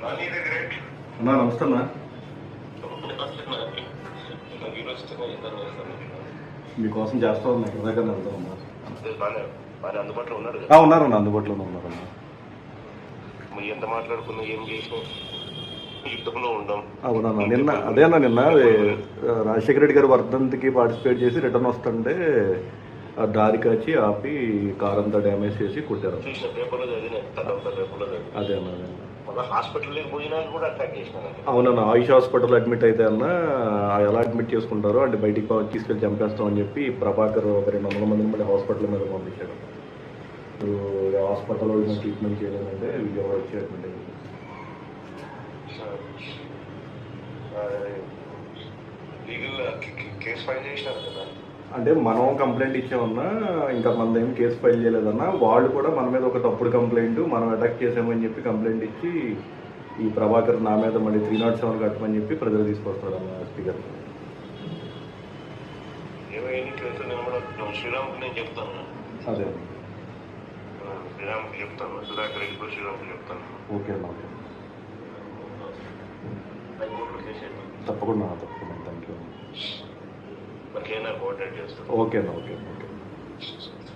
అన్నా నమస్తే అన్నా. మీకోసం చేస్తా ఉన్నా ఇక్కడ దగ్గర వెళ్తా ఉన్నా. బాగానే బాగా అందుబాటులో ఉన్నాడు ఆ, ఉన్నారన్న అందుబాటులోనే ఉన్నారన్న మరి ఎంత మాట్లాడుకున్నా ఏం చేసినా యుద్ధంలో అవునన్నా నిన్న అదేనా నిన్న అది, రాజశేఖర రెడ్డి గారు వర్ధంతికి పార్టిసిపేట్ చేసి రిటర్న్ వస్తుంటే దారి కాచి ఆపి కార్ అంతా డ్యామేజ్ చేసి కొట్టారు. చూసిన పేపర్లో అవునన్న ఆయుష్ హాస్పిటల్ అడ్మిట్ అయితే అన్న ఎలా అడ్మిట్ చేసుకుంటారో అంటే బయటికి తీసుకెళ్ళి చంపేస్తాం అని చెప్పి ప్రభాకర్ ఒక రెండు వందల మందిని మళ్ళీ హాస్పిటల్ మీద పంపించాడు. హాస్పిటల్లో ట్రీట్మెంట్ చేయలేదంటే విజయవాడ వచ్చి అడ్మిట్ అయ్యింది లీగల్ కేసు ఫైల్ చేసినారు కదా. అంటే మనం కంప్లైంట్ ఇచ్చామన్నా ఇంకా మన ఏం కేసు ఫైల్ చేయలేదన్నా వాళ్ళు కూడా మన మీద ఒక తప్పుడు కంప్లైంట్ మనం అటాక్ చేసామని చెప్పి కంప్లైంట్ ఇచ్చి ఈ ప్రభాకర్ నా మీద మళ్ళీ త్రీ నాట్ సెవెన్ కట్టమని చెప్పి ప్రజలు తీసుకొస్తాడు అన్న స్పీకర్ శ్రీరామ్కి నేను చెప్తాను అదే శ్రీరామ్కి చెప్తాను సుధాకర్ శ్రీరామ్కి చెప్తాను ఓకే అన్న. తప్పకుండా తప్పకుండా థ్యాంక్ యూ మనకి ఏమైనా కోఆర్డినేట్ చేస్తాను ఓకే అన్న ఓకే ఓకే